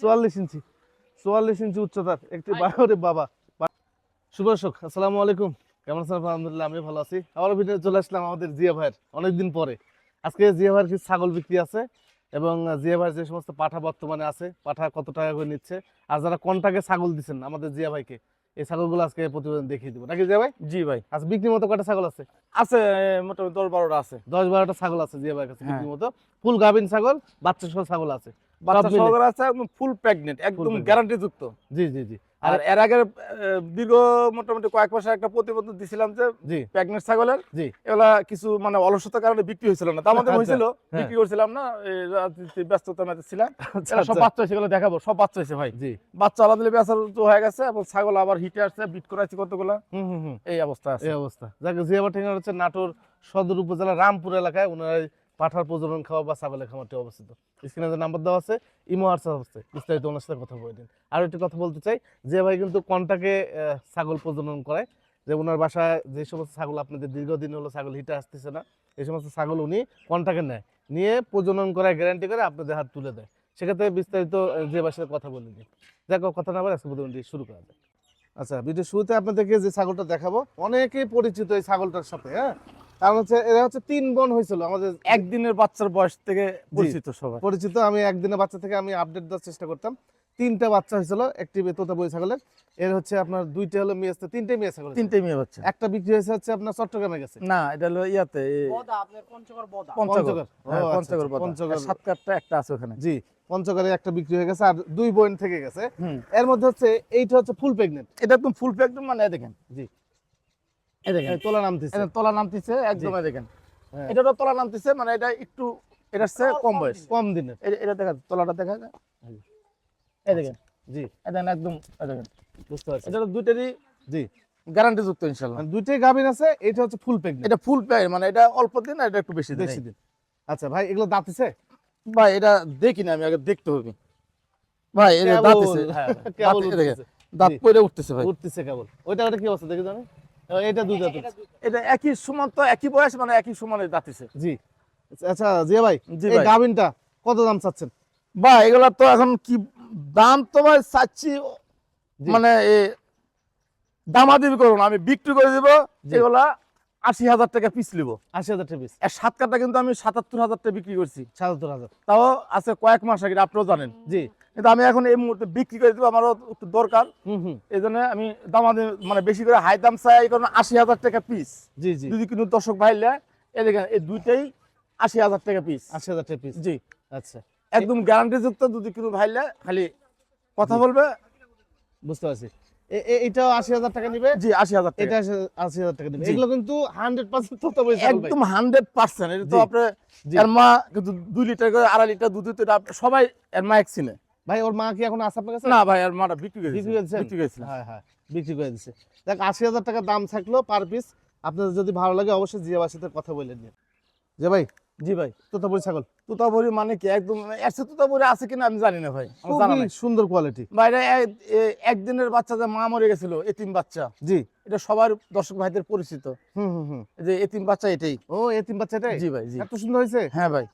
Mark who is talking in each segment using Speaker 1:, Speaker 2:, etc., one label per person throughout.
Speaker 1: চুয়াল্লিশ ইঞ্চি চুয়াল্লিশ ইঞ্চি উচ্চতার একটি বাবা। আসসালামু আলাইকুম। কেমন আছেন? আলহামদুলিল্লাহ আমি ভালো আছি। আবার ভিডিও চলে আসলাম আমাদের জিয়া ভাইয়ের অনেকদিন পরে। আজকে জিয়া ভাইয়ের কিছু ছাগল বিক্রি আছে এবং জিয়া ভাইয়ের যে সমস্ত পাঠা বর্তমানে আছে পাঠা কত টাকা করে নিচ্ছে আর যারা কন্টাকে ছাগল দিচ্ছেন আমাদের জিয়া ভাইকে এই ছাগলগুলো আজকে প্রতিবেদন দেখিয়ে দিব। নাকি জিয়া ভাই?
Speaker 2: জি ভাই।
Speaker 1: আজ বিক্রির মতো কটা ছাগল আছে?
Speaker 2: আছে মোটামুটি দশ বারোটা আছে।
Speaker 1: দশ বারোটা ছাগল আছে জিয়া ভাইয়ের কাছে
Speaker 2: হ্যাঁ।
Speaker 1: বিক্রির মতো। ফুল গাভিন ছাগল বাচ্চা সহ ছাগল আছে।
Speaker 2: বাচ্চা সহকারে আছে একদম ফুল প্রেগনেন্ট একদম গ্যারান্টি যুক্ত
Speaker 1: জি জি জি।
Speaker 2: আর এর আগে দীর্ঘ মোটামুটি কয়েক মাসের একটা প্রতিবেদন দিছিলাম যে
Speaker 1: জি।
Speaker 2: প্রেগনেন্ট ছাগলের
Speaker 1: জি।
Speaker 2: এগুলা কিছু মানে অলসতার কারণে বিক্রি হয়েছিল না। তার মধ্যে হয়েছিল। বিক্রি করছিলাম না ব্যস্ততার মধ্যে ছিলাম। সব। বাচ্চা হয়েছে দেখাবো সব বাচ্চা হয়েছে ভাই।
Speaker 1: জি।
Speaker 2: বাচ্চা আলাদা বেচার তো হয়ে গেছে এবং ছাগল আবার হিটে আসছে বিট করাইছে কতগুলো।
Speaker 1: হুম হুম হুম।
Speaker 2: এই অবস্থা আছে।
Speaker 1: এই অবস্থা। যাকে জিয়াবার ঠিকানা হচ্ছে নাটোর সদর উপজেলা রামপুর এলাকায় ওনারা পাঠার প্রজনন খাওয়া বা ছাগলের খামারটি অবস্থিত। স্ক্রিনে যে নাম্বার দেওয়া আছে, ইমো হোয়াটসঅ্যাপ আছে। বিস্তারিত ওনার সাথে কথা বলে দিন আর একটি কথা বলতে চাই, যে ভাই কিন্তু কন্টাকে ছাগল প্রজনন করায় যে ওনার বাসায় যে সমস্ত ছাগল আপনাদের দীর্ঘদিন হলো ছাগল হিটে আসতেছে না, এই সমস্ত ছাগল উনি কন্টাকে নেয়? নিয়ে প্রজনন করায় গ্যারান্টি করে আপনাদের হাত তুলে দেয়। সেক্ষেত্রে বিস্তারিত যে সাথে কথা বলে দিন দেখো কথা না বলে আজকে প্রতিদিনটি শুরু করা যায় আচ্ছা ভিডিও শুরুতে আপনাদেরকে যে ছাগলটা দেখাবো, অনেকেই পরিচিত এই ছাগলটার সাথে হ্যাঁ? কারণ হচ্ছে এরা হচ্ছে তিন বোন হয়েছিল আমাদের
Speaker 2: একদিনের বাচ্চার বয়স থেকে পরিচিত সবাই।
Speaker 1: পরিচিত আমি একদিনের বাচ্চা থেকে আমি আপডেট দেওয়ার চেষ্টা করতাম। তিনটা বাচ্চা হয়েছিল একটি তোতা বই ছাগলের। এর হচ্ছে আপনার দুইটা হলো মেয়ে আসতে তিনটে মেয়ে ছাগল
Speaker 2: তিনটে মেয়ে বাচ্চা।
Speaker 1: একটা বিক্রি হয়েছে হচ্ছে আপনার চট্টগ্রামে গেছে।
Speaker 2: না এটা হলো ইয়াতে
Speaker 1: পঞ্চগড়
Speaker 2: পঞ্চগড়। হ্যাঁ,
Speaker 1: আচ্ছা,
Speaker 2: পঞ্চগড়
Speaker 1: আচ্ছা,
Speaker 2: কাঠটা একটা আছে ওখানে।
Speaker 1: জি পঞ্চগড়ে একটা বিক্রি হয়ে গেছে আর দুই বোন থেকে গেছে। এর মধ্যে হচ্ছে এইটা হচ্ছে ফুল প্রেগনেন্ট
Speaker 2: এটা একদম ফুল প্যাকড মানে দেখেন।
Speaker 1: জি। তোলা নামতেছে।
Speaker 2: একদম দেখেন।
Speaker 1: হ্যাঁ।
Speaker 2: এটারও তলা নামতেছে মানে এটা একটু এটা হচ্ছে কম বয়স।
Speaker 1: কম দিনের।
Speaker 2: এটা দেখা তলাটা দেখা যায়? এই দেখেন।
Speaker 1: জি।
Speaker 2: এই একদম দেখেন।
Speaker 1: বুঝতে পারছি।
Speaker 2: এটা দুইটারই
Speaker 1: জি।
Speaker 2: গ্যারান্টি যুক্ত ইনশাআল্লাহ
Speaker 1: মানে দুইটাই গাভিন আছে এটা হচ্ছে ফুল প্রেগনেন্ট
Speaker 2: এটা ফুল প্যাক মানে এটা অল্প দিন আর এটা একটু বেশি দিন।
Speaker 1: বেশি দিন। আচ্ছা ভাই এগুলো দাঁতিছে
Speaker 2: ভাই এটা দেখি না আমি আগে দেখতে হবে। ভাই এটা দাঁতিছে হ্যাঁ দাঁত-। পড়ে উঠতেছে। ভাই।
Speaker 1: উঠতেছে কেবল। ওইটা ওটা কি অবস্থা দেখে জানেন? এটা দুই
Speaker 2: এটা একই সমান তো একই বয়স মানে একই সমানে দাঁতিছে
Speaker 1: জি। আচ্ছা জিয়া ভাই
Speaker 2: জি
Speaker 1: এই
Speaker 2: ভাই।
Speaker 1: গাভিনটা কত দাম চাচ্ছেন?
Speaker 2: বা এগুলা তো এখন কি দাম তো ভাই চাচ্ছি মানে এ দামাদামি করব না আমি বিক্রি করে দিব
Speaker 1: জি।
Speaker 2: এগুলা আশি হাজার টাকা পিস নিব।
Speaker 1: আশি হাজার টাকা পিস
Speaker 2: আর সাত কাটা কিন্তু আমি সাতাত্তর হাজার টাকা বিক্রি করছি।
Speaker 1: সাতাত্তর হাজার।
Speaker 2: তাও আছে কয়েক মাস আগে আপনিও জানেন।
Speaker 1: জি।
Speaker 2: কিন্তু আমি এখন এই মুহূর্তে বিক্রি করে দিব আমারও একটু দরকার।
Speaker 1: হুম হুম।
Speaker 2: এই জন্য আমি দামাদামি মানে বেশি করে হাই দাম চাই এই কারণে আশি হাজার টাকা পিস
Speaker 1: জি জি।
Speaker 2: যদি কিন্তু দর্শক ভাইলে এই দেখেন এই দুইটাই আশি হাজার টাকা পিস
Speaker 1: আশি হাজার টাকা পিস
Speaker 2: জি।
Speaker 1: আচ্ছা।
Speaker 2: একদম গ্যারান্টি যুক্ত যদি কোনো ভাইলে খালি কথা বলবে।
Speaker 1: বুঝতে পারছি। এটাও আশি হাজার টাকা নিবে?
Speaker 2: জি আশি হাজার টাকা।
Speaker 1: এটা আশি- হাজার টাকা নিবে। এগুলো কিন্তু হান্ড্রেড পার্সেন্ট
Speaker 2: একদম হান্ড্রেড পার্সেন্ট এটা তো আপনার এর মা কিন্তু দুই লিটার করে আড়াই লিটার দুধ সবাই এর মা এক চিনে।
Speaker 1: ভাই ওর মা কি এখন আছে আপনার কাছে?
Speaker 2: না ভাই আর মাটা বিক্রি করে
Speaker 1: বিক্রি
Speaker 2: দিয়েছে।
Speaker 1: করেছেন?
Speaker 2: বিক্রি
Speaker 1: হ্যাঁ হ্যাঁ বিক্রি করে দিচ্ছে দেখ আশি হাজার টাকা দাম থাকল পার পিস আপনাদের যদি ভালো লাগে অবশ্যই জিয়াবার সাথে কথা বলে নিন। যে ভাই?
Speaker 2: জি ভাই।
Speaker 1: তোতাপুরি ছাগল।
Speaker 2: তুতাবরি মানে কি? একদম এর সাথে তুতাবরি আছে কিনা আমি জানি না ভাই। জানা নাই।
Speaker 1: সুন্দর কোয়ালিটি
Speaker 2: বাইরে একদিনের বাচ্চা যে মা মরে গেছিল এতিম বাচ্চা।
Speaker 1: জি।
Speaker 2: এটা সবার দর্শক ভাইদের পরিচিত।
Speaker 1: হুম হুম হুম।
Speaker 2: যে এতিম বাচ্চা এটাই।
Speaker 1: ও এতিম বাচ্চা এটাই?
Speaker 2: জি ভাই জি।
Speaker 1: এত সুন্দর হয়েছে?
Speaker 2: হ্যাঁ ভাই।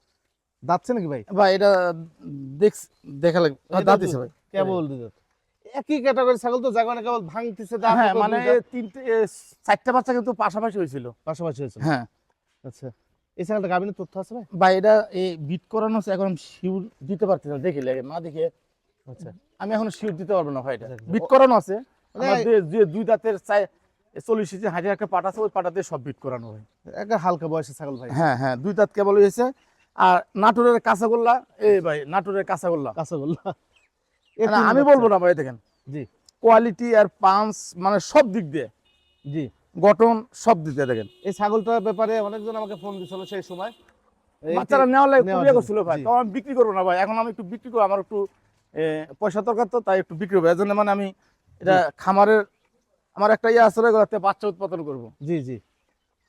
Speaker 1: দাঁতছে নাকি ভাই?
Speaker 2: ভাই এটা দেখ দেখা লাগে
Speaker 1: এটা
Speaker 2: দাঁতিছে ভাই।
Speaker 1: কেবল দুধ একই ক্যাটাগরি ছাগল তো জায়গা কেবল ভাঙতেছে দাঁত
Speaker 2: হ্যাঁ মানে তিনটে চারটা বাচ্চা কিন্তু পাশাপাশি হয়েছিল।
Speaker 1: পাশাপাশি হয়েছে
Speaker 2: হ্যাঁ।
Speaker 1: আচ্ছা। এই ছাগলটা তথ্য আছে ভাই?
Speaker 2: ভাই এটা এই বিট করানো আছে এখন শিউর দিতে পারছি না দেখি লাগে মা দেখে।
Speaker 1: আচ্ছা।
Speaker 2: আমি এখন শিউর দিতে পারব না ভাই এটা।
Speaker 1: আচ্ছা,
Speaker 2: বিট করানো আছে।
Speaker 1: মানে-
Speaker 2: দুই দাঁতের চাই চল্লিশ ইঞ্চি হাঁটির একটা পাট আছে ওই পাটা দিয়ে সব বিট করানো হয়।
Speaker 1: একটা হালকা বয়সের ছাগল ভাই।
Speaker 2: হ্যাঁ হ্যাঁ দুই দাঁত কেবল হয়েছে। আর নাটোরের কাঁচাগোল্লা এই ভাই নাটোরের কাঁচাগোল্লা।
Speaker 1: কাঁচাগোল্লা।
Speaker 2: আমি বলব না ভাই দেখেন।
Speaker 1: জি।
Speaker 2: কোয়ালিটি আর পাঞ্চ মানে সব দিক দিয়ে।
Speaker 1: জি।
Speaker 2: গঠন সব দিক দিয়ে দেখেন।
Speaker 1: এই ছাগলটার ব্যাপারে অনেকজন আমাকে ফোন দিছিল সেই সময়।
Speaker 2: বাচ্চারা নেওয়ার লাগে খুবই করছিল ভাই। তো আমি বিক্রি করব না ভাই। এখন আমি একটু বিক্রি করব আমার একটু পয়সা দরকার তো তাই একটু বিক্রি করব। এর জন্য মানে আমি এটা খামারের আমার একটা ইয়ে আসলে বাচ্চা উৎপাদন করব।
Speaker 1: জি জি।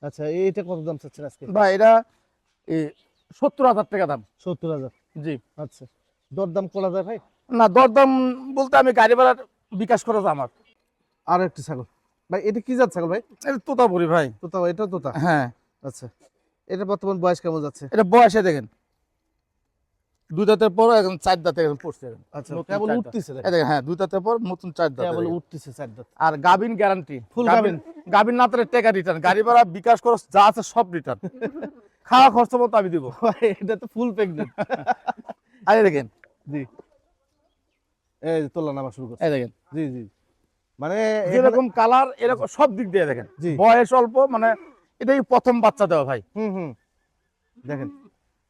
Speaker 1: আচ্ছা এইটা কত দাম চাচ্ছেন আজকে?
Speaker 2: ভাই এটা সত্তর হাজার টাকা দাম।
Speaker 1: সত্তর হাজার?
Speaker 2: জি।
Speaker 1: আচ্ছা। দর দাম করা যায় ভাই?
Speaker 2: না দরদাম বলতে আমি গাড়ি ভাড়ার বিকাশ করা যায় আমার।
Speaker 1: আর একটি ছাগল। ভাই এটা কি জাত ছাগল ভাই?
Speaker 2: এটা তোতাপুরি ভাই।
Speaker 1: তোতা এটা তোতা?
Speaker 2: হ্যাঁ।
Speaker 1: আচ্ছা। এটা বর্তমান বয়স কেমন যাচ্ছে?
Speaker 2: এটা বয়সে দেখেন। দুই দাঁতের পর এখন চার দাঁতে এখন পড়ছে।
Speaker 1: আচ্ছা কেবল উঠতেছে
Speaker 2: দেখেন। হ্যাঁ দুই দাঁতের পর নতুন চার দাঁত।
Speaker 1: কেবল উঠতেছে চার দাঁত।
Speaker 2: আর গাবিন গ্যারান্টি
Speaker 1: Full
Speaker 2: গাবিন গাবিন না টেকা রিটার্ন গাড়ি ভাড়া বিকাশ খরচ যা আছে সব রিটার্ন খাওয়া খরচ মতো আমি দিব।
Speaker 1: এটা তো ফুল প্রেগনেন্ট
Speaker 2: আরে দেখেন।
Speaker 1: জি। এই তোলা নামা শুরু করছে।
Speaker 2: এই দেখেন।
Speaker 1: জি জি। মানে
Speaker 2: যেরকম কালার এরকম সব দিক দিয়ে দেখেন। বয়স অল্প মানে এটাই প্রথম বাচ্চা দেওয়া ভাই।
Speaker 1: হুম হুম। দেখেন।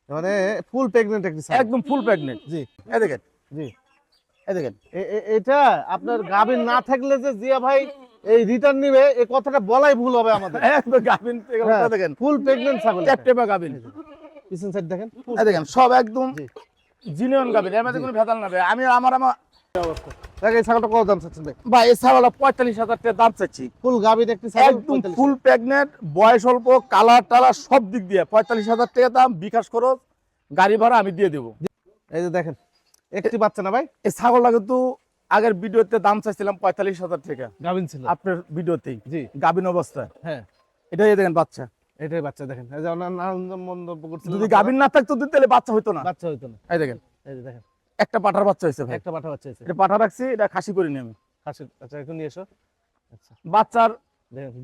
Speaker 1: মানে ফুল প্রেগনেন্ট একটি
Speaker 2: একদম ফুল প্রেগনেন্ট
Speaker 1: জি।
Speaker 2: এই দেখেন।
Speaker 1: জি।
Speaker 2: এই দেখেন।
Speaker 1: এটা আপনার গাবিন না থাকলে যে জিয়া ভাই এই রিটার্ন নিবে এই কথাটা বলাই ভুল হবে আমাদের।
Speaker 2: একদম গাবিন
Speaker 1: হ্যাঁ,
Speaker 2: দেখেন।
Speaker 1: ফুল প্রেগনেন্ট ছাগল।
Speaker 2: গাবিন
Speaker 1: পিছন সাইড দেখেন।
Speaker 2: দেখেন সব একদম জিনিয়ন গাবিন এর মধ্যে কোনো ভেজাল না আমি আমার আমার
Speaker 1: এই ছাগলটা কত দাম চাচ্ছেন ভাই?
Speaker 2: ভাই এই ছাগল পঁয়তাল্লিশ হাজার টাকা দাম চাচ্ছি।
Speaker 1: ফুল গাবিন একটি
Speaker 2: একদম ফুল প্রেগনেন্ট বয়স অল্প কালার টালার সব দিক দিয়ে। পঁয়তাল্লিশ হাজার টাকা দাম বিকাশ খরচ গাড়ি ভাড়া আমি দিয়ে দেবো।
Speaker 1: এই যে দেখেন একটি বাচ্চা না ভাই?
Speaker 2: এই ছাগলটা কিন্তু আগের ভিডিওতে দাম চাইছিলাম পঁয়তাল্লিশ হাজার টাকা।
Speaker 1: গাবিন ছিল।
Speaker 2: আপনার ভিডিওতেই।
Speaker 1: জি।
Speaker 2: গাবিন অবস্থায়।
Speaker 1: হ্যাঁ।
Speaker 2: এটাই দেখেন বাচ্চা।
Speaker 1: এটাই বাচ্চা দেখেন। এই যে আনন্দ মন্তব্য করছিল
Speaker 2: যদি গাবিন না থাকতো তাহলে বাচ্চা হইতো না।
Speaker 1: বাচ্চা হইতো না।
Speaker 2: এই দেখেন।
Speaker 1: এই দেখেন।
Speaker 2: একটা পাঠার বাচ্চা হয়েছে ভাই।
Speaker 1: একটা পাঠা বাচ্চা হয়েছে।
Speaker 2: এটা পাঠা রাখছি এটা খাসি করিনি আমি।
Speaker 1: খাসি। আচ্ছা এখন নিয়ে এসো। আচ্ছা।
Speaker 2: বাচ্চার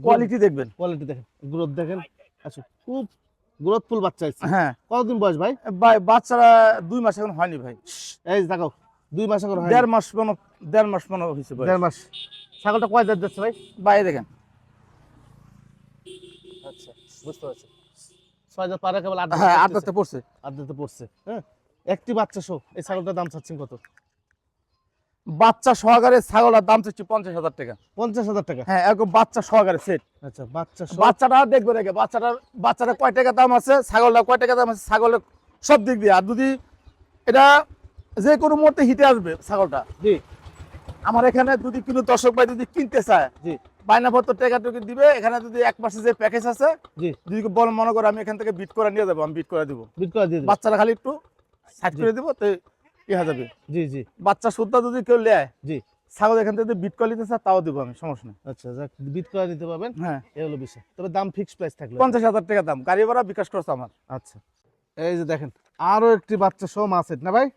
Speaker 2: কোয়ালিটি দেখবেন।
Speaker 1: কোয়ালিটি দেখেন। গ্রোথ দেখেন। আচ্ছা খুব গ্রোথফুল বাচ্চা হয়েছে।
Speaker 2: হ্যাঁ।
Speaker 1: কতদিন বয়স ভাই?
Speaker 2: ভাই বাচ্চারা দুই মাস এখন হয়নি ভাই।
Speaker 1: এই দেখো দুই মাস এখন
Speaker 2: দেড় মাস মনে দেড় মাস মনে হয়েছে
Speaker 1: দেড় মাস। ছাগলটা কয় দাঁত যাচ্ছে ভাই?
Speaker 2: ভাই দেখেন।
Speaker 1: আচ্ছা বুঝতে পারছি। ছয় দাঁত পারে কেবল আট
Speaker 2: হ্যাঁ আট দাঁতে পড়ছে।
Speaker 1: আট দাঁতে পড়ছে হ্যাঁ? একটি বাচ্চা শো এই ছাগলটার দাম চাচ্ছেন কত?
Speaker 2: বাচ্চা সহকারে ছাগলের দাম চাচ্ছি পঞ্চাশ হাজার টাকা।
Speaker 1: পঞ্চাশ হাজার টাকা?
Speaker 2: হ্যাঁ একদম বাচ্চা সহকারে সেট
Speaker 1: আচ্ছা বাচ্চা
Speaker 2: বাচ্চাটা দেখবে দেখে বাচ্চাটার বাচ্চাটা কয় টাকা দাম আছে ছাগলটা কয় টাকা দাম আছে ছাগলের সব দিক দিয়ে। আর যদি এটা যে কোনো মুহূর্তে হিটে আসবে ছাগলটা
Speaker 1: জি।
Speaker 2: আমার এখানে যদি কোনো দর্শক ভাই যদি কিনতে চায়
Speaker 1: জি।
Speaker 2: বায়নাপত্র টাকা টুকু দিবে এখানে যদি এক মাসে যে প্যাকেজ আছে
Speaker 1: জি।
Speaker 2: যদি বল মনে করো আমি এখান থেকে বিট করে নিয়ে যাব আমি বিট করে দিব।
Speaker 1: বিট করে দিয়ে
Speaker 2: বাচ্চারা খালি একটু সাইড করে দিব তো হয়ে যাবে।
Speaker 1: জি জি।
Speaker 2: বাচ্চা সুদ্ধা যদি কেউ নেয়
Speaker 1: জি।
Speaker 2: ছাগল এখান থেকে বিট করে নিতে চায় তাও দিব আমি সমস্যা নেই।
Speaker 1: আচ্ছা যাক বিট করে নিতে পারবেন।
Speaker 2: হ্যাঁ।
Speaker 1: এই হলো বিষয়। তবে দাম ফিক্সড প্রাইস থাকলে।
Speaker 2: পঞ্চাশ হাজার টাকা দাম গাড়ি ভাড়া বিকাশ করছে আমার।
Speaker 1: আচ্ছা। এই যে দেখেন আরও একটি বাচ্চা শো মাছের না ভাই?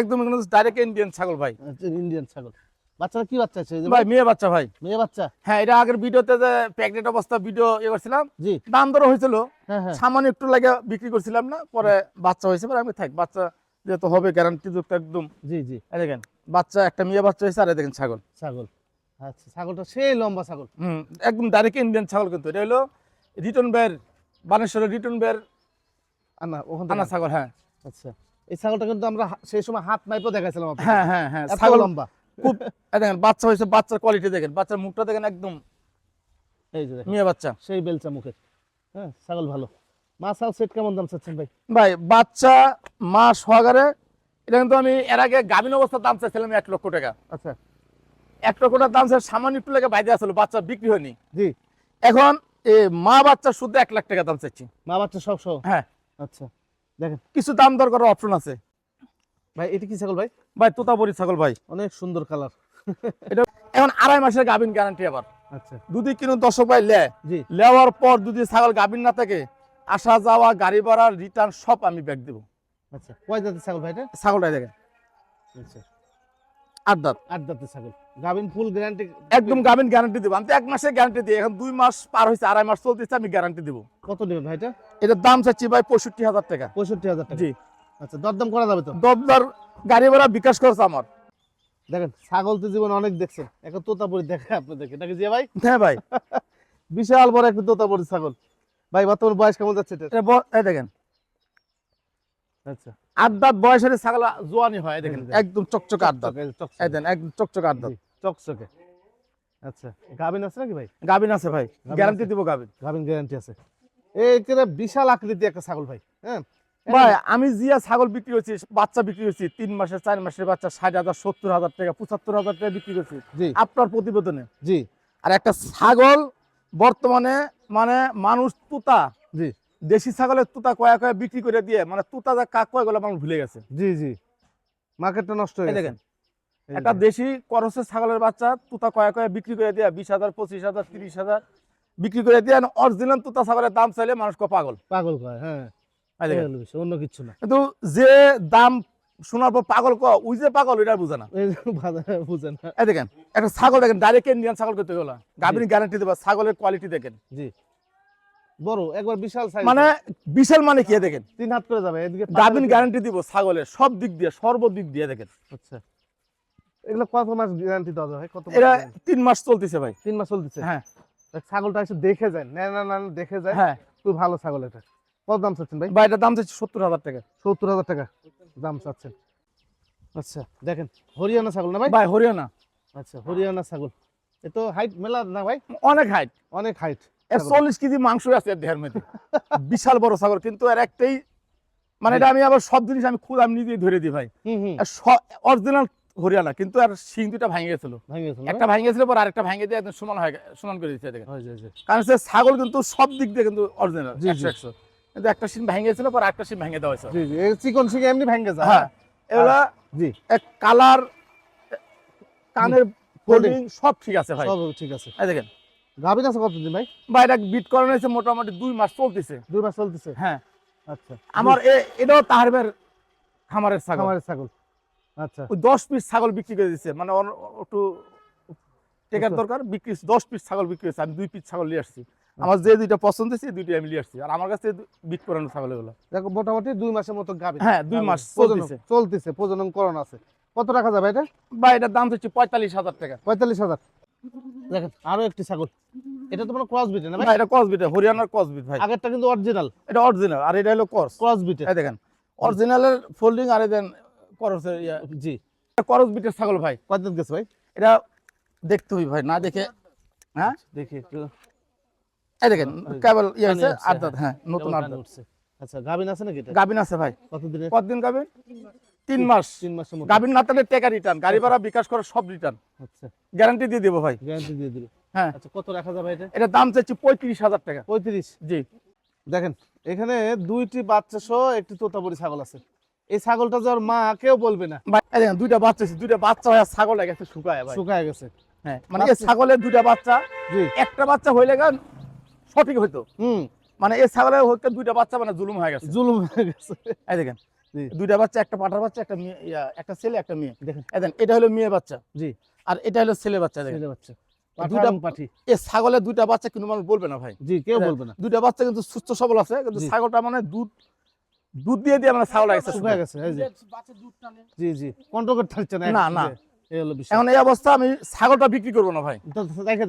Speaker 2: একদম ডাইরেক্ট ইন্ডিয়ান ছাগল ভাই।
Speaker 1: ইন্ডিয়ান ছাগল। বাচ্চারা কি বাচ্চা আছে?
Speaker 2: ভাই মেয়ে বাচ্চা ভাই।
Speaker 1: মেয়ে বাচ্চা?
Speaker 2: হ্যাঁ এটা আগের ভিডিওতে যে প্রেগনেন্ট অবস্থা ভিডিও ইয়ে করছিলাম
Speaker 1: জি।
Speaker 2: দাম দর হয়েছিল।
Speaker 1: হ্যাঁ হ্যাঁ।
Speaker 2: সামান্য একটু লাগে বিক্রি করছিলাম না পরে বাচ্চা হয়েছে পরে আমি থাক বাচ্চা যেহেতু হবে গ্যারান্টি যুক্ত একদম।
Speaker 1: জি জি।
Speaker 2: দেখেন বাচ্চা একটা মেয়ে বাচ্চা হয়েছে আর দেখেন ছাগল।
Speaker 1: ছাগল। আচ্ছা ছাগলটা সেই লম্বা ছাগল।
Speaker 2: হুম একদম ডাইরেক্ট ইন্ডিয়ান ছাগল কিন্তু। এটা হলো রিটন বের বানেশ্বরের রিটন বের
Speaker 1: আনা ওখান
Speaker 2: আনা ছাগল হ্যাঁ।
Speaker 1: আচ্ছা এই ছাগলটা কিন্তু আমরা সেই সময় হাত মাইপও দেখাইছিলাম
Speaker 2: হ্যাঁ হ্যাঁ হ্যাঁ ছাগল
Speaker 1: লম্বা।
Speaker 2: খুব দেখেন বাচ্চা হয়েছে বাচ্চার কোয়ালিটি দেখেন বাচ্চার মুখটা দেখেন একদম
Speaker 1: এই যে
Speaker 2: মেয়ে বাচ্চা।
Speaker 1: সেই বেলচা মুখের। হ্যাঁ ছাগল ভালো। মাছাল সেট কেমন দাম চাচ্ছেন ভাই?
Speaker 2: ভাই বাচ্চা মা সহকারে এটা কিন্তু আমি এর আগে গাভিন অবস্থার দাম চাইছিলাম এক লক্ষ টাকা।
Speaker 1: আচ্ছা।
Speaker 2: এক লক্ষ টাকার দাম চাই সামান্য একটু লেগে বাইরে আসলো বাচ্চা বিক্রি হয়নি।
Speaker 1: জি।
Speaker 2: এখন এ মা বাচ্চা শুদ্ধ এক লাখ টাকা দাম চাইছি।
Speaker 1: মা বাচ্চা সব সহ?
Speaker 2: হ্যাঁ।
Speaker 1: আচ্ছা। দেখেন।
Speaker 2: কিছু দাম দর করার অপশন আছে।
Speaker 1: ভাই এটা কি ছাগল ভাই?
Speaker 2: ভাই তোতাবরি ছাগল ভাই।
Speaker 1: অনেক সুন্দর কালার।
Speaker 2: এটা এখন আড়াই মাসের গাভিন গ্যারান্টি আবার।
Speaker 1: আচ্ছা।
Speaker 2: যদি কিনো দর্শক ভাই লে।
Speaker 1: জি।
Speaker 2: লেওয়ার পর যদি ছাগল গাভিন না থাকে আসা যাওয়া গাড়ি ভাড়া রিটার্ন সব আমি ব্যাক দেবো।
Speaker 1: আচ্ছা কয় দাঁতের ছাগল ভাই এটা?
Speaker 2: ছাগলটাই দেখেন।
Speaker 1: আচ্ছা।
Speaker 2: আট দাঁত।
Speaker 1: আট দাঁতের ছাগল। গাবিন ফুল গ্যারান্টি
Speaker 2: একদম গাভিন গ্যারান্টি দেবো। আমি তো এক মাসের গ্যারান্টি দিই এখন দুই মাস পার হয়েছে আড়াই মাস চলতেছে আমি গ্যারান্টি দেবো।
Speaker 1: কত নেবেন ভাই এটা?
Speaker 2: এটার দাম চাচ্ছি ভাই পঁয়ষট্টি হাজার টাকা।
Speaker 1: পঁয়ষট্টি হাজার টাকা।
Speaker 2: জি।
Speaker 1: আচ্ছা দরদাম করা যাবে তো?
Speaker 2: দবদার গাড়ি ভাড়া বিকাশ করছে আমার।
Speaker 1: দেখেন ছাগল তো জীবন অনেক দেখছেন। তোতাপুরি দেখে আপনাদেরকে নাকি জিয়া ভাই?
Speaker 2: হ্যাঁ ভাই।
Speaker 1: বিশাল বড় একটা তোতাপুরি ছাগল। ভাই বর্তমান বয়স কেমন যাচ্ছে এটা
Speaker 2: দেখেন।
Speaker 1: আচ্ছা।
Speaker 2: আট দাঁত বয়সের ছাগল জোয়ানি হয় দেখেন একদম চকচকে আট দাঁত। দেন একদম চকচকে আট দাঁত।
Speaker 1: চকচকে। আচ্ছা গাবিন আছে নাকি ভাই?
Speaker 2: গাভিন আছে ভাই। গ্যারান্টি দিব গাভিন।
Speaker 1: গাবিন গ্যারান্টি আছে। এই বিশাল আকৃতি একটা ছাগল ভাই হ্যাঁ?
Speaker 2: ভাই আমি জিয়া ছাগল বিক্রি করছি বাচ্চা বিক্রি করছি তিন মাসের চার মাসের বাচ্চা ষাট হাজার সত্তর হাজার টাকা পঁচাত্তর হাজার টাকা বিক্রি করছি। আপনার প্রতিবেদনে।
Speaker 1: জি।
Speaker 2: আর একটা ছাগল বর্তমানে মানে মানুষ তুতা
Speaker 1: জি।
Speaker 2: দেশি ছাগলের তুতা কয়া কয়া বিক্রি করে দিয়ে মানে তুতা যা কাক কয়গুলো মানুষ ভুলে গেছে।
Speaker 1: জি জি। মার্কেটটা নষ্ট হয়ে
Speaker 2: দেখেন একটা দেশি করসের ছাগলের বাচ্চা তুতা কয়া কয়া বিক্রি করে দিয়ে বিশ হাজার পঁচিশ হাজার তিরিশ হাজার বিক্রি করে দিয়ে অরিজিনাল তুতা ছাগলের দাম চাইলে মানুষ কো পাগল।
Speaker 1: পাগল কয় হ্যাঁ। অন্য কিছু না।
Speaker 2: কিন্তু যে দাম শোনার পর পাগল ক ওই যে পাগল এটা বুঝে না।
Speaker 1: বুঝেন না।
Speaker 2: এই দেখেন একটা ছাগল দেখেন ডাইরেক্ট ইন্ডিয়ান ছাগল করতে গেল গাভিনী গ্যারান্টি দেবা ছাগলের কোয়ালিটি দেখেন।
Speaker 1: জি। বড় একবার বিশাল সাইজ
Speaker 2: মানে বিশাল মানে কি দেখেন?
Speaker 1: তিন হাত করে যাবে এদিকে পাটা
Speaker 2: গাভিন
Speaker 1: দিকে-
Speaker 2: গ্যারান্টি দিব ছাগলের সব দিক দিয়ে সর্বদিক দিয়ে দেখেন।
Speaker 1: আচ্ছা। এগুলো কত মাস গ্যারান্টি দেওয়া যায় কত
Speaker 2: এটা তিন মাস চলতেছে ভাই।
Speaker 1: তিন মাস চলতেছে?
Speaker 2: হ্যাঁ।
Speaker 1: ছাগলটা এসে দেখে যায় না না না না, দেখে যায়
Speaker 2: হ্যাঁ।
Speaker 1: খুব ভালো ছাগল এটা। কত দাম চাচ্ছেন ভাই?
Speaker 2: ভাই দাম চাচ্ছি সত্তর হাজার টাকা।
Speaker 1: সত্তর হাজার টাকা দাম চাচ্ছেন। আচ্ছা। দেখেন হরিয়ানা ছাগল না ভাই?
Speaker 2: ভাই হরিয়ানা।
Speaker 1: আচ্ছা হরিয়ানা ছাগল। এ তো হাইট মেলা না ভাই?
Speaker 2: অনেক হাইট
Speaker 1: অনেক হাইট
Speaker 2: চল্লিশ কেজি মাংস আছে দেহের মধ্যে। বিশাল বড় ছাগল কিন্তু এর একটাই মানে এটা আমি আবার সব জিনিস আমি খুদ আমি নিজেই ধরে দিই ভাই। অরিজিনাল হরিয়ানা কিন্তু আর শিং দুটা ভাঙে গেছিল? একটা ভাঙে গেছিল পর আরেকটা ভাঙে দিয়ে একদম সমান হয়ে সমান করে দিচ্ছে। কারণ সে ছাগল কিন্তু সব দিক দিয়ে কিন্তু অরিজিনাল একশো একশো। কিন্তু একটা গেছিল পর একটা শিং ভেঙে দেওয়া হয়েছে।
Speaker 1: জি জি চিকন শিখে এমনি ভেঙে যায়।
Speaker 2: হ্যাঁ এগুলা
Speaker 1: জি।
Speaker 2: এক কালার কানের সব ঠিক আছে ভাই।
Speaker 1: সব ঠিক আছে।
Speaker 2: এই দেখেন।
Speaker 1: গাভিন আছে কতদিন ভাই?
Speaker 2: বা এটা বিট করানো হয়েছে মোটামুটি দুই মাস চলতেছে।
Speaker 1: দুই মাস চলতেছে?
Speaker 2: হ্যাঁ।
Speaker 1: আচ্ছা।
Speaker 2: আমার এটাও তাহারবের খামারের ছাগল।
Speaker 1: খামারের ছাগল। আচ্ছা।
Speaker 2: ওই দশ পিস ছাগল বিক্রি করে দিচ্ছে মানে একটু টেকার
Speaker 1: আচ্ছা।
Speaker 2: দরকার বিক্রি দশ পিস ছাগল বিক্রি হয়েছে আমি দুই পিস ছাগল নিয়ে আসছি। আমার যে দুইটা পছন্দ হয়েছে দুইটা আমি নিয়ে আসছি। আর আমার কাছে বিট করানো ছাগল এগুলো
Speaker 1: দেখো মোটামুটি দুই মাসের মতো গাভিন
Speaker 2: হ্যাঁ দুই মাস চলতেছে।
Speaker 1: চলতেছে প্রজনন করণ আছে। কত টাকা যাবে এটা?
Speaker 2: বা এটার দাম হচ্ছে পঁয়তাল্লিশ হাজার টাকা।
Speaker 1: পঁয়তাল্লিশ হাজার। দেখেন আরও একটি ছাগল। এটা তো মানে ক্রস বিটে না ভাই?
Speaker 2: না এটা কসবিট হরিয়ানার কসবিট ভাই।
Speaker 1: আগেরটা কিন্তু অরিজিনাল
Speaker 2: এটা অরিজিনাল আর এটা হলো করস
Speaker 1: ক্রস বিটে
Speaker 2: এই দেখেন অরিজিনালের ফোল্ডিং আর এই দেন করসের ইয়া।
Speaker 1: জি।
Speaker 2: করস বিটের ছাগল ভাই।
Speaker 1: কতদিন গেছে ভাই?
Speaker 2: এটা দেখতে হই ভাই না দেখে হ্যাঁ?
Speaker 1: দেখি একটু।
Speaker 2: এই দেখেন কেবল ইয়ে হয়েছে
Speaker 1: উঠছে,
Speaker 2: হ্যাঁ নতুন।
Speaker 1: আচ্ছা গাভিন আছে নাকি
Speaker 2: গাবিন আছে ভাই।
Speaker 1: কতদিনে
Speaker 2: কতদিন গাবিন তিন মাস।
Speaker 1: তিন মাসের
Speaker 2: গাবিন না টেকা রিটার্ন গাড়ি ভাড়া বিকাশ করে সব রিটার্ন
Speaker 1: আচ্ছা।
Speaker 2: গ্যারান্টি দিয়ে দেবো ভাই।
Speaker 1: গ্যারান্টি দিয়ে দিল
Speaker 2: হ্যাঁ।
Speaker 1: আচ্ছা কত রাখা যাবে এটা?
Speaker 2: এটা দাম চাচ্ছি পঁয়ত্রিশ হাজার টাকা।
Speaker 1: পঁয়ত্রিশ?
Speaker 2: জি।
Speaker 1: দেখেন এখানে দুইটি বাচ্চা সহ একটি তোতাপুরি ছাগল আছে। এই ছাগলটা যাওয়ার মা কেউ বলবে না।
Speaker 2: দেখেন দুইটা বাচ্চা দুইটা বাচ্চা হয়ে ছাগল হয়ে গেছে শুকায় ভাই।
Speaker 1: শুকায় গেছে।
Speaker 2: হ্যাঁ মানে ছাগলের দুইটা বাচ্চা
Speaker 1: জি।
Speaker 2: একটা বাচ্চা হইলে গান সঠিক হইতো।
Speaker 1: হুম।
Speaker 2: মানে এই ছাগলের হইতে দুইটা বাচ্চা মানে জুলুম হয়ে গেছে।
Speaker 1: জুলুম হয়ে গেছে।
Speaker 2: এই দেখেন দুইটা বাচ্চা একটা পাঠার বাচ্চা একটা মেয়ে একটা ছেলে একটা মেয়ে।
Speaker 1: দেখেন।
Speaker 2: এই দেখেন এটা হলো মেয়ে বাচ্চা।
Speaker 1: জি।
Speaker 2: আর এটা হলো ছেলে বাচ্চা দেখেন।
Speaker 1: ছেলে বাচ্চা।
Speaker 2: দুইটা-
Speaker 1: পাঠি।
Speaker 2: এই ছাগলের দুইটা বাচ্চা কিন্তু মানুষ বলবে না ভাই।
Speaker 1: জি কেউ বলবে না।
Speaker 2: দুইটা বাচ্চা কিন্তু সুস্থ সবল আছে কিন্তু ছাগলটা মানে দুধ দুধ দিয়ে দিয়ে মানে ছাগল
Speaker 1: শুকায় গেছে জি জি। কন্ট্রোল করতে পারছে না
Speaker 2: না, এখন এই অবস্থা আমি ছাগলটা বিক্রি করব না ভাই।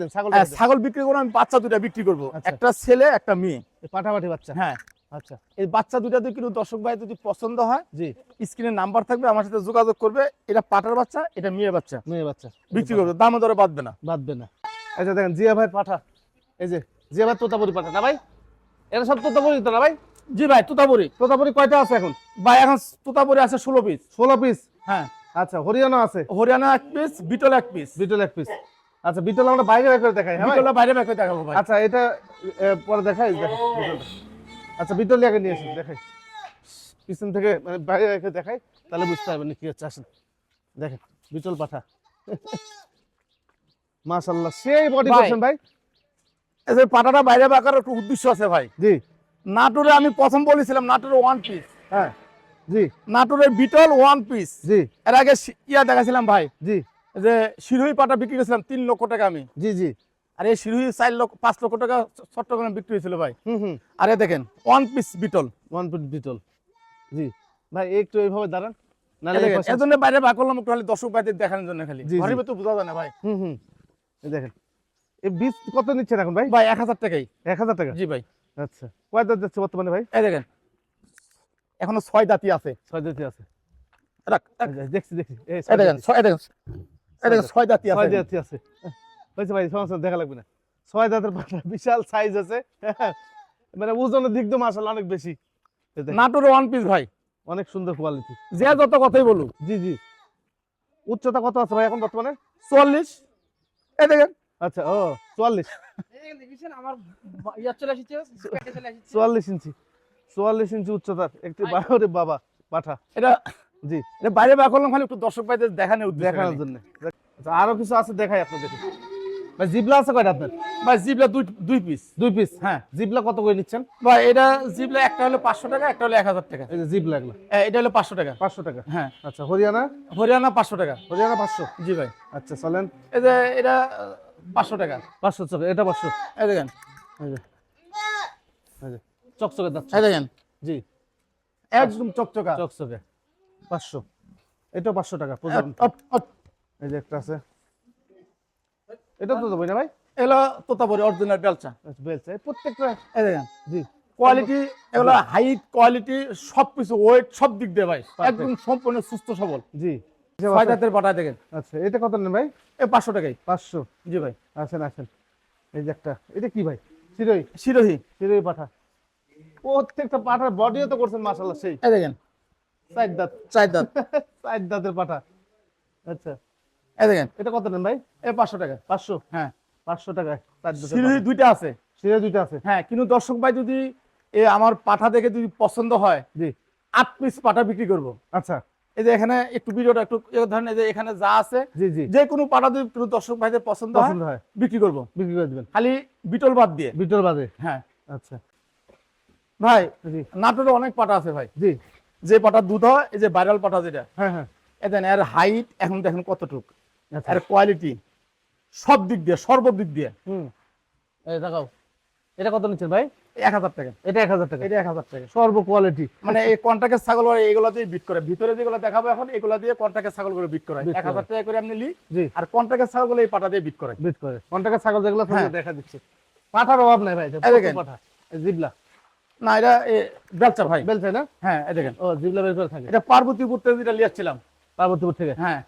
Speaker 1: দেন ছাগল
Speaker 2: হ্যাঁ, বিক্রি করব আমি বাচ্চা দুইটা বিক্রি করব।
Speaker 1: আচ্ছা।
Speaker 2: একটা ছেলে একটা মেয়ে।
Speaker 1: পাঠাপাঠি বাচ্চা?
Speaker 2: হ্যাঁ।
Speaker 1: আচ্ছা।
Speaker 2: এই বাচ্চা দিয়ে কিন্তু দর্শক ভাই যদি পছন্দ হয়
Speaker 1: জি।
Speaker 2: স্ক্রিনে নাম্বার থাকবে আমার সাথে যোগাযোগ করবে। এটা পাটার বাচ্চা এটা মেয়ে বাচ্চা।
Speaker 1: মেয়ে বাচ্চা।
Speaker 2: বিক্রি করবে দামে দরে বাঁধবে না।
Speaker 1: বাঁধবে না। আচ্ছা দেখেন জিয়া ভাই পাঠা। এই যে জিয়া ভাই তোতাপুরি পাঠা না ভাই? এটা সব তোতাপুরি তো না ভাই?
Speaker 2: জি ভাই তোতাপুরি।
Speaker 1: তোতাপুরি কয়টা আছে এখন?
Speaker 2: ভাই এখন তোতাপুরি আছে ষোলো পিস।
Speaker 1: ষোলো পিস?
Speaker 2: হ্যাঁ।
Speaker 1: আচ্ছা হরিয়ানা আছে?
Speaker 2: হরিয়ানা এক পিস বিটল এক পিস
Speaker 1: বিটল এক পিস আচ্ছা বিটল আমরা বাইরে বের করে দেখাই হ্যাঁ
Speaker 2: বাইরে বের দেখাবো ভাই।
Speaker 1: আচ্ছা এটা পরে দেখাই আচ্ছা বিটল আগে নিয়ে আসুন দেখাই। পিছন থেকে মানে বাইরে রেখে দেখাই তাহলে বুঝতে পারবেন কি হচ্ছে আসেন। দেখেন বিটল পাঠা। মাশাল্লাহ সেই বডি করছেন ভাই।
Speaker 2: এই পাটাটা বাইরে বাঁকার একটু উদ্দেশ্য আছে ভাই।
Speaker 1: জি।
Speaker 2: নাটোরে আমি প্রথম বলেছিলাম নাটোরে ওয়ান পিস
Speaker 1: হ্যাঁ। জি।
Speaker 2: নাটোরের বিটল ওয়ান পিস
Speaker 1: জি।
Speaker 2: এর আগে ইয়া দেখাছিলাম ভাই।
Speaker 1: জি।
Speaker 2: যে শিরোহী পাটা বিক্রি করেছিলাম তিন লক্ষ টাকা আমি।
Speaker 1: জি জি।
Speaker 2: আর এই শিরোহী চার লক্ষ পাঁচ লক্ষ টাকা চট্টগ্রামে বিক্রি হয়েছিল ভাই।
Speaker 1: হুম হুম।
Speaker 2: আর দেখেন one piece Beetal.
Speaker 1: One foot Beetal. জি। ভাই একটু এইভাবে দাঁড়ান
Speaker 2: এর জন্য বাইরে করলাম একটু খালি দর্শক ভাইদের দেখানোর জন্য খালি।
Speaker 1: জি, জি।
Speaker 2: ঘরের ভিতর বোঝা যায় না ভাই।
Speaker 1: হুম হুম। দেখেন এই বীজ কত নিচ্ছেন এখন ভাই?
Speaker 2: ভাই এক হাজার টাকাই।
Speaker 1: এক হাজার টাকা?
Speaker 2: জি ভাই।
Speaker 1: আচ্ছা কয় দাঁত যাচ্ছে বর্তমানে ভাই?
Speaker 2: এই দেখেন এখনও ছয় দাঁতি আছে।
Speaker 1: ছয় দাঁতই আছে।
Speaker 2: রাখ,
Speaker 1: দেখছি দেখছি। এই
Speaker 2: এই দেখেন ছয় দেখেন এই দেখেন ছয় দাঁতি
Speaker 1: ছয়
Speaker 2: আছে
Speaker 1: আছে। হয়েছে ভাই সমস্যা দেখা লাগবে না। ছয় দাঁতের পাটা বিশাল সাইজ আছে। মানে ওজনের দিক দিয়ে মাসাল অনেক বেশি। এই দেখেন,
Speaker 2: ওয়ান পিস ভাই।
Speaker 1: অনেক সুন্দর কোয়ালিটি
Speaker 2: যে যত কথাই বলুক।
Speaker 1: জি জি। উচ্চতা কত আছে ভাই এখন বর্তমানে?
Speaker 2: এই দেখেন।
Speaker 1: আচ্ছা ও চুয়াল্লিশ।
Speaker 3: ইয়া
Speaker 1: চুয়াল্লিশ ইঞ্চি। চুয়াল্লিশ ইঞ্চি উচ্চতার একটি বাহরে বাবা পাঠা।
Speaker 2: এটা
Speaker 1: জি।
Speaker 2: এটা বাইরে বার করলাম খালি একটু দর্শক ভাইদের উদ্দেশ্যে
Speaker 1: দেখানোর জন্য। আচ্ছা আরও কিছু আছে দেখাই ভাই জিবলা আছে কয়টা আপনার?
Speaker 2: ভাই জিবলা দুই দুই পিস
Speaker 1: দুই পিস
Speaker 2: হ্যাঁ
Speaker 1: জিবলা কত করে নিচ্ছেন?
Speaker 2: ভাই এটা জিবলা একটা হলো পাঁচশো টাকা একটা হলো এক হাজার টাকা।
Speaker 1: এই যে জিবলা এগুলো।
Speaker 2: এ, এটা হলো পাঁচশো টাকা।
Speaker 1: পাঁচশো টাকা?
Speaker 2: হ্যাঁ।
Speaker 1: আচ্ছা হরিয়ানা?
Speaker 2: হরিয়ানা পাঁচশো টাকা।
Speaker 1: হরিয়ানা পাঁচশো?
Speaker 2: জি ভাই।
Speaker 1: আচ্ছা চলেন।
Speaker 2: এই যে এটা পাঁচশো টাকা।
Speaker 1: পাঁচশো টাকা এটা পাঁচশো।
Speaker 2: এই দেখেন।
Speaker 1: এই যে। চকচকে যাচ্ছে
Speaker 2: এই দেখেন।
Speaker 1: জি।
Speaker 2: একদম চকচকা।
Speaker 1: চকচকে। পাঁচশো। এটাও পাঁচশো টাকা। এই যে একটা আছে। এটা তো দেবই না ভাই?
Speaker 2: এগুলো তোতাপুরি অরিজিনাল বেলচা।
Speaker 1: আচ্ছা, এই প্রত্যেকটা
Speaker 2: এই দেখেন
Speaker 1: জি।
Speaker 2: কোয়ালিটি এগুলো হাইট কোয়ালিটি সবকিছু ওয়েট সব দিক দিয়ে ভাই. একদম সম্পূর্ণ সুস্থ সবল।
Speaker 1: জি।
Speaker 2: ছয় জাতের পাটা দেখেন।
Speaker 1: আচ্ছা এটা কত নেন ভাই?
Speaker 2: এ পাঁচশো টাকাই।
Speaker 1: পাঁচশো।
Speaker 2: জি ভাই।
Speaker 1: আসেন আসেন এই যে একটা। এটা কি ভাই? চিরই
Speaker 2: শিরোহী
Speaker 1: চিরই পাঠা। প্রত্যেকটা পাঠার বডিও তো করছেন মাশাল্লাহ সেই।
Speaker 2: এই দেখেন।
Speaker 1: চার দাঁত।
Speaker 2: চার দাঁত।
Speaker 1: চার দাঁতের পাঠা। আচ্ছা।
Speaker 2: এই দেখেন।
Speaker 1: এটা কত নেন ভাই?
Speaker 2: এ পাঁচশো টাকা
Speaker 1: পাঁচশো?
Speaker 2: হ্যাঁ।
Speaker 1: পাঁচশো টাকা চার
Speaker 2: শিরোহী
Speaker 1: পাঠা।
Speaker 2: দুইটা আছে।
Speaker 1: চিরই দুইটা আছে।
Speaker 2: হ্যাঁ কিন্তু দর্শক ভাই যদি এ আমার পাঠা দেখে যদি পছন্দ হয়
Speaker 1: জি।
Speaker 2: আট পিস পাঠা বিক্রি করব।
Speaker 1: আচ্ছা।
Speaker 2: এই যে এখানে একটু ভিডিওটা একটু ধরেন এই যে এখানে যা আছে
Speaker 1: জি জি।
Speaker 2: যে কোনো পাঠা যদি কোনো দর্শক ভাইদের পছন্দ
Speaker 1: পছন্দ হয়।
Speaker 2: বিক্রি করব।
Speaker 1: বিক্রি করে দিবেন।
Speaker 2: খালি বিটল বাদ দিয়ে।
Speaker 1: বিটল বাদে।
Speaker 2: হ্যাঁ।
Speaker 1: আচ্ছা।
Speaker 2: ভাই নাটোরে অনেক পাটা আছে ভাই।
Speaker 1: জি।
Speaker 2: যে পাটা দুধ হয় এই যে ভাইরাল পাটা যেটা
Speaker 1: হ্যাঁ হ্যাঁ।
Speaker 2: এদেন এর হাইট এখন দেখেন কতটুক
Speaker 1: আচ্ছা।
Speaker 2: এর কোয়ালিটি সব দিক দিয়ে সর্বদিক দিয়ে।
Speaker 1: হুম। এই দেখাও। এটা কত নিচ্ছেন ভাই?
Speaker 2: এক হাজার টাকা।
Speaker 1: এটা এক হাজার টাকা।
Speaker 2: এটা এক হাজার টাকা।
Speaker 1: সর্ব কোয়ালিটি
Speaker 2: মানে এই কন্ট্রাক্টের ছাগল এগুলো দিয়ে বিট করে। ভিতরে যেগুলো দেখাবো এখন এগুলো দিয়ে কন্ট্রাক্টের ছাগল করে বিট করে এক হাজার টাকা করে আপনি লি
Speaker 1: জি।
Speaker 2: আর কন্ট্রাক্টের ছাগল এই পাটা দিয়ে বিট করে
Speaker 1: বিট করে। কোন টাকা ছাগল যেগুলো
Speaker 2: হ্যাঁ।
Speaker 1: দেখা দিচ্ছে। পাঠার অভাব নাই ভাই পাঠা জিবলা।
Speaker 2: না এটা বেলচা ভাই।
Speaker 1: বেলছে না?
Speaker 2: হ্যাঁ এই দেখেন।
Speaker 1: ও জিবলা বের করে থাকে।
Speaker 2: এটা পার্বতীপুর থেকে যেটা লিয়াচ্ছিলাম
Speaker 1: পার্বতীপুর থেকে।
Speaker 2: হ্যাঁ।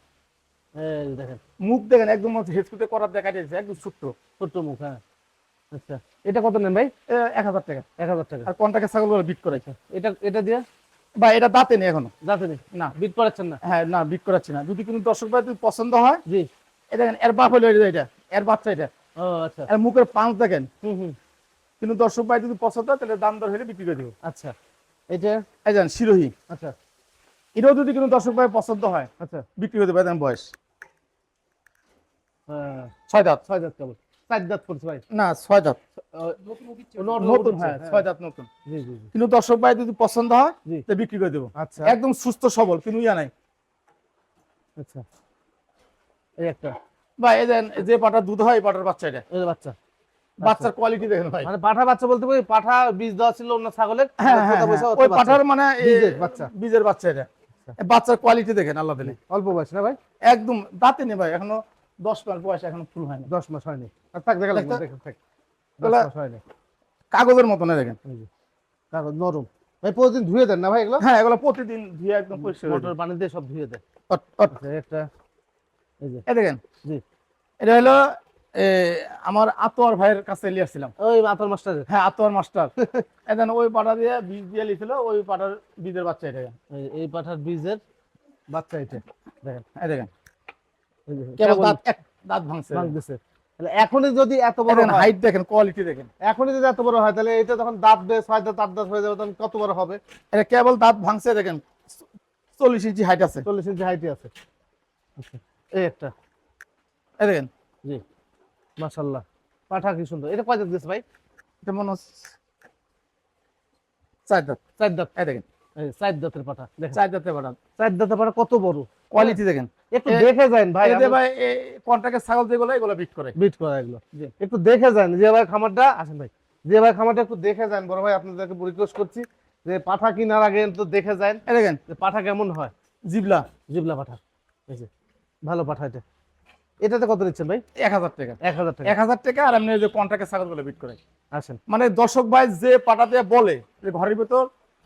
Speaker 1: এই দেখেন।
Speaker 2: মুখ দেখেন একদম হেসকুতে করার দেখা যাচ্ছে একদম ছোট্ট।
Speaker 1: ছোট্ট মুখ হ্যাঁ। আচ্ছা এটা কত নেন ভাই?
Speaker 2: এক হাজার টাকা।
Speaker 1: এক হাজার টাকা।
Speaker 2: আর কন্ট্রাক্টের ছাগল করে বিট করে
Speaker 1: এটা এটা দিয়ে?
Speaker 2: বা এটা দাঁতে নেই এখনও।
Speaker 1: যাতে নেই?
Speaker 2: না
Speaker 1: বিট করাচ্ছেন না?
Speaker 2: হ্যাঁ না বিট করাচ্ছি না। যদি কোনো দর্শক ভাই যদি পছন্দ হয়
Speaker 1: জি।
Speaker 2: এই দেখেন এর বাপ হলো এটা এটা এর বাচ্চা এটা।
Speaker 1: ও আচ্ছা।
Speaker 2: এর মুখের পাঁচ দেখেন।
Speaker 1: হুম হুম।
Speaker 2: কিন্তু দর্শক ভাই যদি পছন্দ হয় তাহলে দাম দর হলে বিক্রি করে দিব।
Speaker 1: আচ্ছা। এটা
Speaker 2: এই যান শিরোহী।
Speaker 1: আচ্ছা।
Speaker 2: এটাও যদি কোনো দর্শক ভাই পছন্দ হয়
Speaker 1: আচ্ছা।
Speaker 2: বিক্রি করে দেবে দেন বয়স।
Speaker 1: হ্যাঁ।
Speaker 2: ছয় দাঁত।
Speaker 1: ছয় দাঁত কেবল। চার দাঁত করছে ভাই।
Speaker 2: না ছয় দাঁত।
Speaker 3: নতুন উঠিচ্ছে।
Speaker 1: নতুন
Speaker 2: নতুন
Speaker 1: হ্যাঁ
Speaker 2: হ্যাঁ ছয় দাঁত নতুন।
Speaker 1: জি
Speaker 2: কিন্তু দর্শক ভাই যদি পছন্দ হয় তো বিক্রি করে দেবো।
Speaker 1: আচ্ছা।
Speaker 2: একদম সুস্থ সবল কিন্তু ইয়া নাই।
Speaker 1: আচ্ছা। এই একটা।
Speaker 2: বা এই যে পাটার দুধ হয় এই পাটার বাচ্চা এটা।
Speaker 1: বাচ্চা।
Speaker 2: বাচ্চার কোয়ালিটি দেখেন ভাই।
Speaker 1: মানে পাঠা বাচ্চা বলতে পারি পাঠা বীজ দেওয়া ছিল অন্য ছাগলের।
Speaker 2: হ্যাঁ হ্যাঁ হ্যাঁ। ওই পাঠার মানে
Speaker 1: বাচ্চা।
Speaker 2: বীজের বাচ্চা এটা। বাচ্চার কোয়ালিটি দেখেন আল্লাহ দিলে।
Speaker 1: অল্প বয়স না ভাই?
Speaker 2: একদম দাঁতে নেই ভাই এখনও দশ মাস বয়স এখনও ফুল হয়নি।
Speaker 1: দশ মাস হয়নি। থাক দেখা লাগবে দেখেন থাক।
Speaker 2: কাগজের মতো না দেখেন?
Speaker 1: কাগজ নরম। ভাই প্রতিদিন ধুয়ে দেন না ভাই এগুলো?
Speaker 2: হ্যাঁ এগুলো প্রতিদিন ধুয়ে একদম পরিষ্কার করে
Speaker 1: মোটর পানি দিয়ে সব ধুয়ে দেয়। আচ্ছা একটা এই
Speaker 2: দেখেন।
Speaker 1: জি।
Speaker 2: এটা হলো আমার আতোয়ার ভাইয়ের কাছে নিয়ে আসছিলাম
Speaker 1: ওই মাথার মাস্টারের
Speaker 2: হ্যাঁ আতোয়ার মাস্টার। এখন ওই পাটা দিয়ে বীজ দিয়ে লিছিল ওই পাটার বীজের বাচ্চা এটা
Speaker 1: এই পাঠার বীজের বাচ্চা এটা। দেখেন
Speaker 2: এই দেখেন। কেবল দাঁত এক দাঁত ভাঙছে।
Speaker 1: তাহলে এখনই যদি এত বড়
Speaker 2: হাইট দেখেন কোয়ালিটি দেখেন।
Speaker 1: এখনই যদি এত বড় হয় তাহলে এটা যখন দাঁত দেয় ছয় দাঁত আট দাঁত হয়ে যাবে তখন কত বড় হবে?
Speaker 2: এটা কেবল দাঁত ভাঙছে দেখেন চল্লিশ ইঞ্চি হাইট আছে।
Speaker 1: চল্লিশ ইঞ্চি হাইটই আছে। আচ্ছা এই একটা।
Speaker 2: এই দেখেন।
Speaker 1: জি। মাশাল্লাহ পাঠা কি সুন্দর। এটা কয় দাঁত দিয়েছে ভাই?
Speaker 2: এটা মনে হচ্ছে চার দাঁত।
Speaker 1: চার দাঁত।
Speaker 2: এই দেখেন।
Speaker 1: চার দাঁতের পাঠা দেখেন।
Speaker 2: চার দাঁতে পাঠান
Speaker 1: চার দাঁতের পাঠা কত বড়?
Speaker 2: কোয়ালিটি দেখেন।
Speaker 1: একটু দেখে যান ভাই আমি-
Speaker 2: ভাই কন্ট্রাক্টের ছাগল যেগুলো এগুলো বিট করে।
Speaker 1: বিট করা এগুলো। একটু দেখে যান যে ভাই খামারটা আসেন ভাই। যে ভাই খামারটা একটু দেখে যান। বড় ভাই আপনাদেরকে রিকোয়েস্ট করছি যে পাঠা কেনার আগে তো দেখে যান
Speaker 2: দেখেন।
Speaker 1: পাঠা কেমন হয়।
Speaker 2: জিবলা।
Speaker 1: জিবলা পাঠা। ভালো পাঠা এটা। এটাতে কত নিচ্ছেন ভাই?
Speaker 2: এক হাজার টাকা।
Speaker 1: এক হাজার টাকা।
Speaker 2: এক হাজার টাকা আর এমনি যে কন্ট্রাক্টের ছাগলগুলো বিট করে।
Speaker 1: আসেন।
Speaker 2: মানে দর্শক ভাই যে পাটা দিয়ে বলে যে ঘরের ভিতর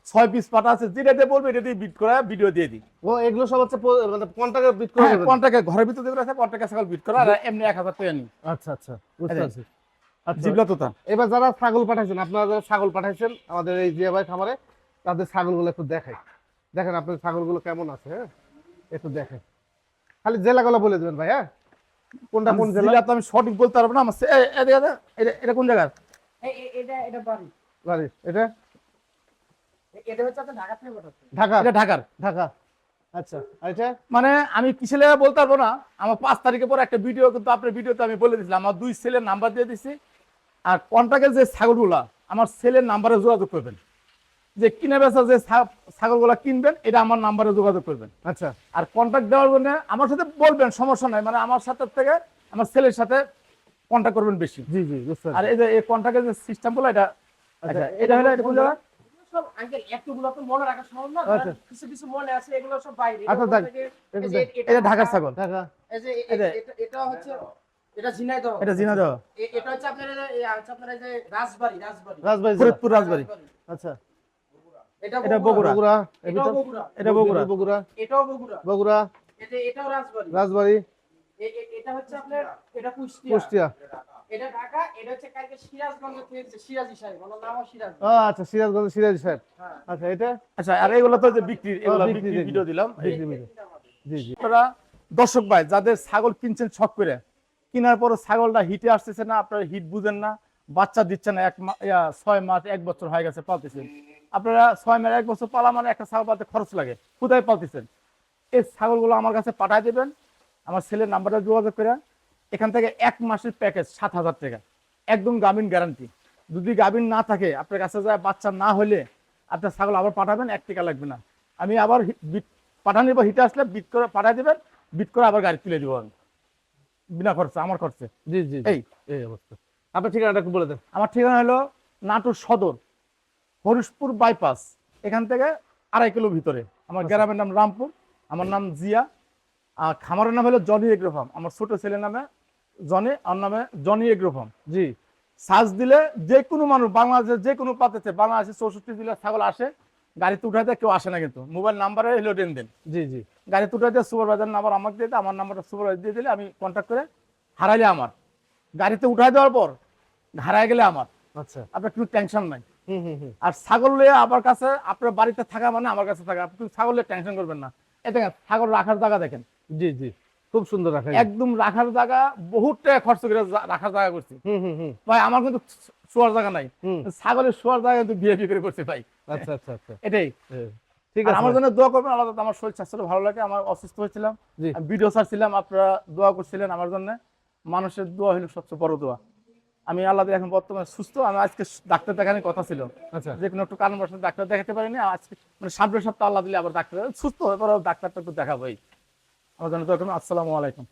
Speaker 2: ছয় পিস পাটা আছে যেটা দিয়ে বলবে এটা দিয়ে বিট করা ভিডিও দিয়ে দিই।
Speaker 1: ও এগুলো সব হচ্ছে মানে কন্টাক্টে বিট করে?
Speaker 2: কন্ট্রাক্টে ঘরের ভিতর যেগুলো আছে কন্ট্রাক্টের ছাগল বিট করা আর এমনি এক হাজার টাকা নিই।
Speaker 1: আচ্ছা আচ্ছা বুঝতে পারছি। আচ্ছা।
Speaker 2: জিবলা তোতা।
Speaker 1: এবার যারা ছাগল পাঠাইছেন আপনারা যারা ছাগল পাঠাইছেন আমাদের এই জিয়া ভাই খামারে তাদের ছাগলগুলো একটু দেখাই। দেখেন আপনার ছাগলগুলো কেমন আছে হ্যাঁ? একটু দেখেন খালি জেলাগুলো বলে দেবেন ভাই হ্যাঁ? কোনটা কোন জেলা
Speaker 2: তো আমি সঠিক বলতে পারব না আমার এটা- এটা কোন জায়গার?
Speaker 3: এটা এটা বাড়ি।
Speaker 1: বাড়ি এটা?
Speaker 3: এটা হচ্ছে ঢাকা থেকে
Speaker 1: ঢাকা
Speaker 2: এটা ঢাকার।
Speaker 1: ঢাকা। আচ্ছা আর এটা?
Speaker 2: মানে আমি বলতে পারব না আমার পাঁচ তারিখে পরে একটা ভিডিও কিন্তু আপনার ভিডিওতে আমি বলে দিয়েছিলাম আমার দুই ছেলের নাম্বার দিয়ে দিছি আর যে ছাগলগুলা আমার ছেলের নাম্বারে যোগাযোগ করবেন। যে কিনে বেচা যে ছাগলগুলা কিনবেন এটা আমার নাম্বারে যোগাযোগ করবেন।
Speaker 1: আচ্ছা।
Speaker 2: আর কন্ট্যাক্ট দেওয়ার জন্য আমার সাথে বলবেন সমস্যা নাই। মানে আমার সাথে থেকে আমার ছেলের সাথে কন্ট্যাক্ট করবেন বেশি।
Speaker 1: জি জি বুঝতে
Speaker 2: আর এই যে এই কন্ট্যাক্টের যে সিস্টেমগুলো এটা আচ্ছা এটা হলো এটা কোন জায়গা?
Speaker 3: সব আঙ্কেল এতগুলো তো মনে রাখা সম্ভব না।
Speaker 1: আচ্ছা।
Speaker 3: কিছু কিছু মনে আছে এগুলো সব বাইরে।
Speaker 1: আচ্ছা, দেখ,
Speaker 3: এই যে
Speaker 1: দেখ।
Speaker 3: এটা
Speaker 2: এটা ঢাকার ছাগল।
Speaker 1: ঢাকা।
Speaker 3: এই যে
Speaker 2: এটা-
Speaker 3: হচ্ছে এটা ঝিনাইদহ।
Speaker 2: এটা জিনা
Speaker 3: এটা হচ্ছে আপনার হচ্ছে আপনার যে রাজবাড়ি রাজবাড়ি।
Speaker 1: রাজবাড়ি
Speaker 2: ফরিদপুর রাজবাড়ি।
Speaker 1: আচ্ছা।
Speaker 3: এটা
Speaker 2: এটা
Speaker 3: বগুড়া।
Speaker 2: বগুড়া। এটা বগুড়া।
Speaker 1: বগুড়া।
Speaker 3: এটাও বগুড়া।
Speaker 1: বগুড়া।
Speaker 3: এটা এটাও রাজবাড়ি।
Speaker 1: রাজবাড়ি।
Speaker 3: এটা হচ্ছে আপনার এটা কুষ্টিয়া।
Speaker 1: কুষ্টিয়া।
Speaker 3: এটা ঢাকা এটা হচ্ছে কালকে সিরাজগঞ্জ থেকে এসেছে, সিরাজি সাহেব ওনার নামও সিরাজ
Speaker 1: আচ্ছা সিরাজগঞ্জ সিরাজ সাহেব।
Speaker 3: হ্যাঁ।
Speaker 1: আচ্ছা এটা?
Speaker 2: আচ্ছা আর এগুলো তো যে বিক্রি এগুলো
Speaker 1: বিক্রি
Speaker 2: ভিডিও দিলাম।
Speaker 1: বিক্রি মিলে জি জি।
Speaker 2: আপনারা দর্শক ভাই যাদের ছাগল কিনছেন ছক করে কেনার পরে ছাগলটা হিটে আসতেছে না আপনারা হিট বুঝেন না বাচ্চা দিচ্ছে না এক ছয় মাস এক বছর হয়ে গেছে পালতেছেন আপনারা ছয় মাস এক বছর পালা মানে একটা ছাগল পালতে খরচ লাগে। কোথায় পালতেছেন? এই ছাগলগুলো আমার কাছে পাঠায় দেবেন। আমার ছেলের নাম্বারটা যোগাযোগ করে। এখান থেকে এক মাসের প্যাকেজ সাত হাজার টাকা। একদম গাভিন গ্যারান্টি যদি গাভিন না থাকে আপনার কাছে যায় বাচ্চা না হলে আপনার ছাগল আবার পাঠাবেন এক টাকা লাগবে না। আমি আবার বিট পাঠানি বা হিটে আসলে বিট করে পাঠায় দেবেন বিট করে আবার গাড়ি তুলে দিব আমি। বিনা খরচে আমার খরচে।
Speaker 1: জি জি।
Speaker 2: এই।
Speaker 1: এই অবস্থা। আপনার ঠিকানাটা একটু বলে দেন।
Speaker 2: আমার ঠিকানা হলো নাটোর সদর। হরিশপুর বাইপাস এখান থেকে আড়াই কিলো ভিতরে। আমার গ্রামের নাম রামপুর আমার নাম জিয়া। আর খামারের নাম হলো জনি এগ্রো ফার্ম আমার ছোট ছেলের নামে জনি আমার নামে জনি এগ্রো ফার্ম
Speaker 1: জি।
Speaker 2: সার্চ দিলে যে কোনো মানুষ বাংলাদেশের যে কোনো পাতেছে বাংলাদেশে চৌষট্টি জেলার ছাগল আসে গাড়িতে উঠাইতে কেউ আসে না কিন্তু। মোবাইল নাম্বারে হলো দেন দেন।
Speaker 1: জি জি।
Speaker 2: গাড়িতে উঠাইতে সুপারভাইজার নাম্বার আমাকে দিয়ে আমার নাম্বারটা সুপারভাইজার দিয়ে দিলে আমি কন্ট্যাক্ট করে হারাইলে আমার। গাড়িতে উঠাই দেওয়ার পর হারাই গেলে আমার।
Speaker 1: আচ্ছা।
Speaker 2: আপনার কোনো টেনশন নাই। আর ছাগল নিয়ে আমার কাছে আপনার বাড়িতে থাকা মানে আমার কাছে থাকা। আপনি ছাগল নিয়ে টেনশন করবেন না। দেখেন ছাগল রাখার জায়গা দেখেন।
Speaker 1: জি জি। খুব সুন্দর রাখা
Speaker 2: একদম রাখার জায়গা বহুত টাকা খরচ করে রাখার জায়গা করছি। ভাই আমার কিন্তু শোয়ার জায়গা নাই। ছাগলের শোয়ার জায়গা কিন্তু বিয়ে করে করছে ভাই।
Speaker 1: আচ্ছা আচ্ছা আচ্ছা।
Speaker 2: এটাই।
Speaker 1: ঠিক আছে
Speaker 2: আমার জন্য দোয়া করবেন আলাদা আমার শরীর স্বাস্থ্য ভালো লাগে। আমার অসুস্থ হয়েছিলাম। ভিডিও ছাড়ছিলাম আপনারা দোয়া করছিলেন আমার জন্য। মানুষের দোয়া হলো সবচেয়ে বড় দোয়া। আমি আল্লাহ এখন বর্তমানে সুস্থ। আমি আজকে ডাক্তার দেখানোর কথা ছিল।
Speaker 1: আচ্ছা।
Speaker 2: যে কোনো একটু কারণ বসে ডাক্তার দেখাতে পারিনি। আজকে মানে সামনের সপ্তাহ আল্লাহ দিলে আবার ডাক্তার সুস্থ হয়ে পরে ডাক্তারটা একটু দেখাবো এই। আমার জন্য আসসালামু আলাইকুম।